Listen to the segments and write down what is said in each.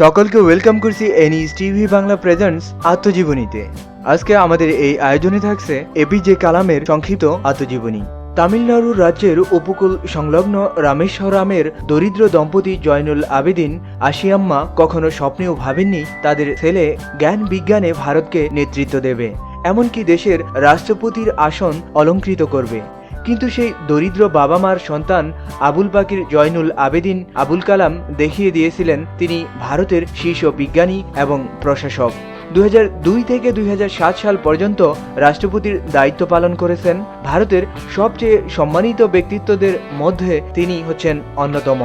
সকলকে ওয়েলকাম করছি এনইস টিভি বাংলা প্রেজেন্টস আত্মজীবনীতে। আজকে আমাদের এই আয়োজনে থাকছে এপিজে কালামের সংক্ষিপ্ত আত্মজীবনী। তামিলনাড়ু রাজ্যের উপকূল সংলগ্ন রামেশ্বরামের দরিদ্র দম্পতি জয়নুল আবেদিন, আশিয়াম্মা কখনো স্বপ্নেও ভাবেননি তাদের ছেলে জ্ঞান বিজ্ঞানে ভারতকে নেতৃত্ব দেবে। এমনকি দেশের রাষ্ট্রপতির আসন অলঙ্কৃত করবে। কিন্তু সেই দরিদ্র বাবা মার সন্তান আবুল পাকির জয়নুল আবেদিন আবুল কালাম দেখিয়ে দিয়েছিলেন তিনি ভারতের শীর্ষ বিজ্ঞানী এবং প্রশাসক। দুই হাজার দুই থেকে দুই হাজার সাত সাল পর্যন্ত রাষ্ট্রপতির দায়িত্ব পালন করেছেন। ভারতের সবচেয়ে সম্মানিত ব্যক্তিত্বদের মধ্যে তিনি হচ্ছেন অন্যতম।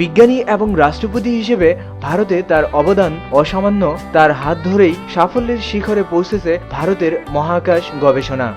বিজ্ঞানী এবং রাষ্ট্রপতি হিসেবে ভারতে তার অবদান অসামান্য। তার হাত ধরেই সাফল্যের শিখরে পৌঁছেছে ভারতের মহাকাশ গবেষণা।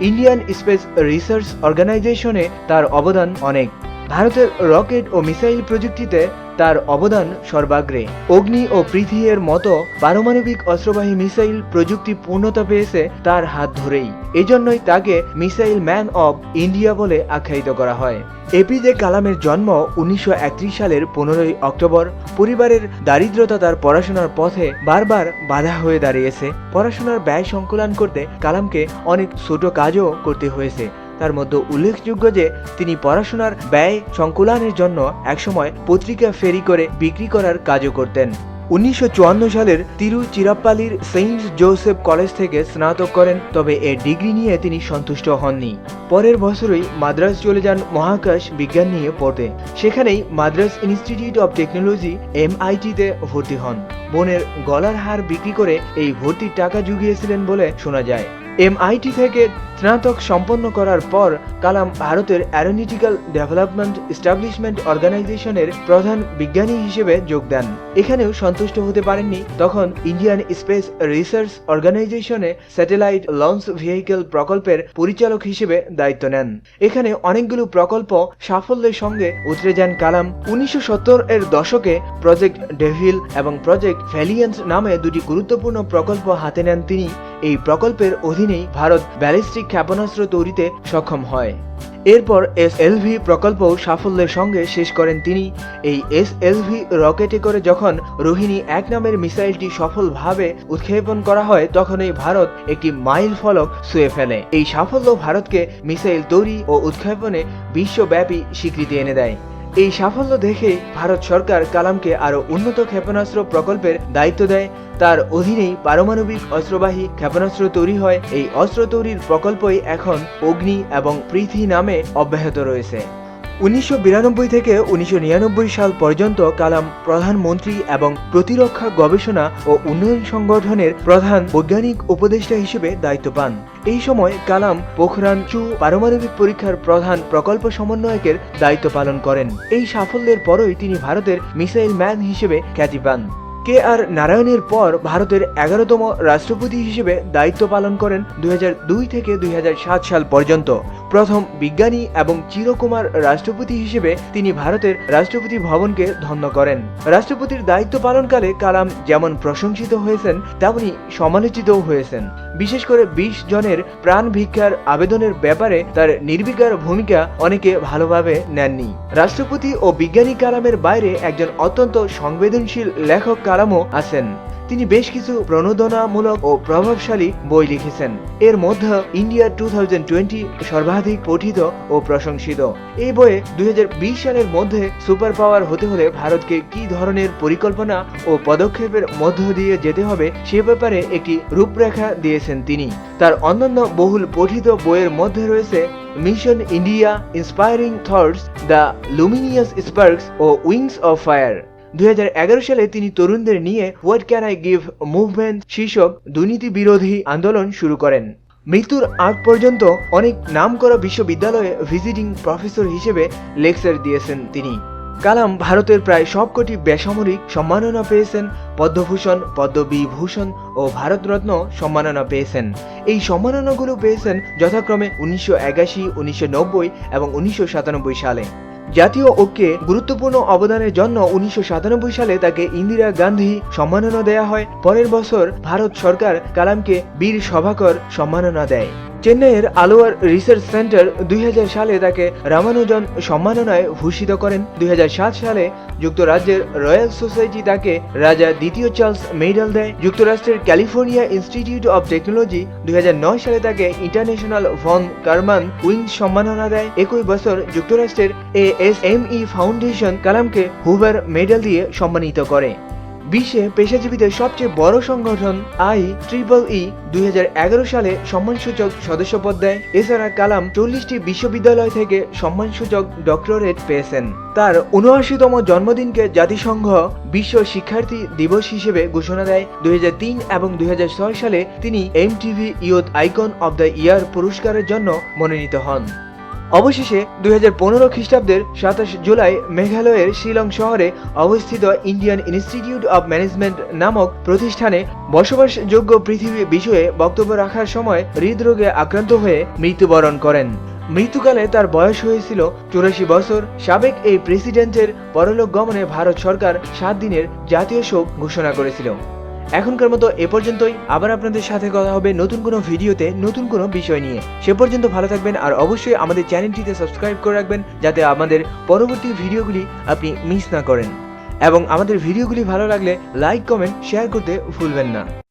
ইন্ডিয়ান স্পেস রিসার্চ অর্গানাইজেশনে তার অবদান অনেক। ভারতের রকেট ও মিসাইল প্রযুক্তিতে তার অবদান সর্বাগ্রে। অগ্নি ও পৃথিবীর মতো পারমাণবিক অস্ত্রবাহী মিসাইল প্রযুক্তি পূর্ণতা পেয়েছে তার হাত ধরেই। এজন্যই তাকে মিসাইল ম্যান অব ইন্ডিয়া বলে আখ্যায়িত করা হয়। এপিজে কালামের জন্ম উনিশশো একত্রিশ সালের পনেরোই অক্টোবর। পরিবারের দারিদ্রতা তার পড়াশোনার পথে বারবার বাধা হয়ে দাঁড়িয়েছে। পড়াশোনার ব্যয় সংকুলন করতে কালামকে অনেক ছোট কাজও করতে হয়েছে। তার মধ্যে উল্লেখযোগ্য যে তিনি পড়াশোনার ব্যয় সংকুলানের জন্য একসময় পত্রিকা ফেরি করে বিক্রি করার কাজও করতেন। উনিশশো চুয়ান্ন সালের তিরুচিরাপ্পালির সেন্ট জোসেফ কলেজ থেকে স্নাতক করেন, তবে এ ডিগ্রি নিয়ে তিনি সন্তুষ্ট হননি। পরের বছরই মাদ্রাজ চলে যান মহাকাশ বিজ্ঞান নিয়ে পড়তে। সেখানেই মাদ্রাজ ইনস্টিটিউট অব টেকনোলজি এমআইটিতে ভর্তি হন। বোনের গলার হার বিক্রি করে এই ভর্তির টাকা জুগিয়েছিলেন বলে শোনা যায়। এমআইটি থেকে স্নাতক সম্পন্ন করার পর কালাম ভারতের অ্যারোনিটিক্যাল ডেভেলপমেন্ট এস্টাবলিশমেন্ট অর্গানাইজেশনের প্রধান বিজ্ঞানী হিসেবে যোগ দেন। এখানেও সন্তুষ্ট হতে পারেননি তখন ইন্ডিয়ান স্পেস রিসার্চ অর্গানাইজেশনে স্যাটেলাইট লঞ্চ ভেহিকেল প্রকল্পের পরিচালক হিসেবে দায়িত্ব নেন। এখানে অনেকগুলো প্রকল্প সাফল্যের সঙ্গে উতরে যান কালাম। উনিশশো সত্তর এর দশকে প্রজেক্ট ডেভিল এবং প্রজেক্ট ভ্যালিয়েন্স নামে দুটি গুরুত্বপূর্ণ প্রকল্প হাতে নেন তিনি। এই প্রকল্পের অধীনেই ভারত ব্যালিস্টিক ক্ষেপণাস্ত্র তৈরিতে সক্ষম হয়। এরপর এস এলভি প্রকল্প সাফল্যের সঙ্গে শেষ করেন তিনি। এই এস এলভি রকেটে করে যখন রোহিণী এক নামের মিসাইলটি সফলভাবে উৎক্ষেপণ করা হয়, তখনই ভারত একটি মাইল ফলক শুয়ে ফেলে। এই সাফল্য ভারতকে মিসাইল তৈরি ও উৎক্ষেপণে বিশ্বব্যাপী স্বীকৃতি এনে দেয়। এই সাফল্য দেখে ভারত সরকার কালামকে আরও উন্নত ক্ষেপণাস্ত্র প্রকল্পের দায়িত্ব দেয়। তার অধীনেই পারমাণবিক অস্ত্রবাহী ক্ষেপণাস্ত্র তৈরি হয়। এই অস্ত্র তৈরির প্রকল্পই এখন অগ্নি এবং পৃথি নামে অব্যাহত রয়েছে। উনিশশো বিরানব্বই থেকে উনিশশো নিরানব্বই সাল পর্যন্ত কালাম প্রধানমন্ত্রী এবং প্রতিরক্ষা গবেষণা ও উন্নয়ন সংগঠনের প্রধান বৈজ্ঞানিক উপদেষ্টা হিসেবে দায়িত্ব পান। এই সময় কালাম পোখরান চু পারমাণবিক পরীক্ষার প্রধান প্রকল্প সমন্বয়কের দায়িত্ব পালন করেন। এই সাফল্যের পরই তিনি ভারতের মিসাইল ম্যান হিসেবে খ্যাতি পান। কে আর নারায়ণের পর ভারতের এগারোতম রাষ্ট্রপতি হিসেবে দায়িত্ব পালন করেন দুই হাজার দুই থেকে দুই হাজার সাত সাল পর্যন্ত। প্রথম বিজ্ঞানী এবং চিরকুমার রাষ্ট্রপতি হিসেবে তিনি ভারতের রাষ্ট্রপতি ভবনকে ধন্য করেন। রাষ্ট্রপতির দায়িত্ব পালনকালে কালাম যেমন প্রশংসিত হয়েছেন, তেমনি সমালোচিতও হয়েছেন। বিশেষ করে বিশ জনের প্রাণ ভিক্ষার আবেদনের ব্যাপারে তার নির্বিকার ভূমিকা অনেকে ভালোভাবে নেননি। রাষ্ট্রপতি ও বিজ্ঞানী কালামের বাইরে একজন অত্যন্ত সংবেদনশীল লেখক কালামও আছেন। তিনি বেশ কিছু প্রণোদনামূলক ও প্রভাবশালী বই লিখেছেন। এর মধ্যে ইন্ডিয়া টু সর্বাধিক পঠিত ও প্রশংসিত। এই বইয়ে দুই হাজার বিশ সালের মধ্যে সুপার পাওয়ার হতে হলে ভারতকে কি ধরনের পরিকল্পনা ও পদক্ষেপের মধ্য দিয়ে যেতে হবে সে ব্যাপারে একটি রূপরেখা দিয়েছেন তিনি। তার অন্যান্য বহুল পঠিত বইয়ের মধ্যে রয়েছে mission India, inspiring thoughts, the luminous sparks O wings of fire. দুই হাজার এগারো সালে তিনি তরুণদের নিয়ে what can I give movement শীর্ষক দুর্নীতি বিরোধী আন্দোলন শুরু করেন। মৃত্যুর আগ পর্যন্ত অনেক নামকরা বিশ্ববিদ্যালয়ে ভিজিটিং প্রফেসর হিসেবে লেকচার দিয়েছেন তিনি। কালাম ভারতের প্রায় সবকটি বেসামরিক সম্মাননা পেয়েছেন, পদ্মভূষণ, পদ্মবিভূষণ ও ভারতরত্ন সম্মাননা পেয়েছেন। এই সম্মাননাগুলো পেয়েছেন যথাক্রমে উনিশশো একাশি, উনিশশো নব্বই এবং উনিশশো সাতানব্বই সালে। জাতীয় ঐক্যে গুরুত্বপূর্ণ অবদানের জন্য উনিশশো সাতানব্বই সালে তাকে ইন্দিরা গান্ধী সম্মাননা দেয়া হয়। পরের বছর ভারত সরকার কালামকে বীর সভাকর সম্মাননা দেয়। চেন্নাইয়ের আলোয়ার রিসার্চ সেন্টার দুই হাজার সালে তাকে রামানুজন সম্মাননায় ভূষিত করেন। দুই হাজার সাত সালে যুক্তরাজ্যের রয়্যাল সোসাইটি তাকে রাজা দ্বিতীয় চার্লস মেডাল দেয়। যুক্তরাষ্ট্রের ক্যালিফোর্নিয়া ইনস্টিটিউট অব টেকনোলজি দুই হাজার নয় সালে তাকে ইন্টারন্যাশনাল ভন কারমান উইংস সম্মাননা দেয়। একই বছর যুক্তরাষ্ট্রের A S M E foundation কালামকে Hoover medal দিয়ে সম্মানিত করে। বিশ্বে পেশাজীবীদের সবচেয়ে বড় সংগঠন আই ট্রিপল ই দুই হাজার এগারো সালে সম্মানসূচক সদস্যপদ দেয়। এছাড়া কালাম চল্লিশটি বিশ্ববিদ্যালয় থেকে সম্মানসূচক ডক্টরেট পেয়েছেন। তার উনআশিতম জন্মদিনকে জাতিসংঘ বিশ্ব শিক্ষার্থী দিবস হিসেবে ঘোষণা দেয়। দুই হাজার তিন এবং দুই হাজার ছয় সালে তিনি MTV youth icon of the year পুরস্কারের জন্য মনোনীত হন। অবশেষে দুই হাজার পনেরো খ্রিস্টাব্দের সাতাশ জুলাই মেঘালয়ের শিলং শহরে অবস্থিত ইন্ডিয়ান ইনস্টিটিউট অব ম্যানেজমেন্ট নামক প্রতিষ্ঠানে বসবাসযোগ্য পৃথিবী বিষয়ে বক্তব্য রাখার সময় হৃদরোগে আক্রান্ত হয়ে মৃত্যুবরণ করেন। মৃত্যুকালে তার বয়স হয়েছিল চুরাশি বছর। সাবেক এই প্রেসিডেন্টের পরলোক গমনে ভারত সরকার সাত দিনের জাতীয় শোক ঘোষণা করেছিল। এখনকার মতো এ পর্যন্তই। আবার আপনাদের সাথে কথা হবে নতুন কোনো ভিডিওতে নতুন কোনো বিষয় নিয়ে। সে পর্যন্ত ভালো থাকবেন আর অবশ্যই আমাদের চ্যানেলটিতে সাবস্ক্রাইব করে রাখবেন যাতে আমাদের পরবর্তী ভিডিওগুলি আপনি মিস না করেন। এবং আমাদের ভিডিওগুলি ভালো লাগলে লাইক, কমেন্ট, শেয়ার করতে ভুলবেন না।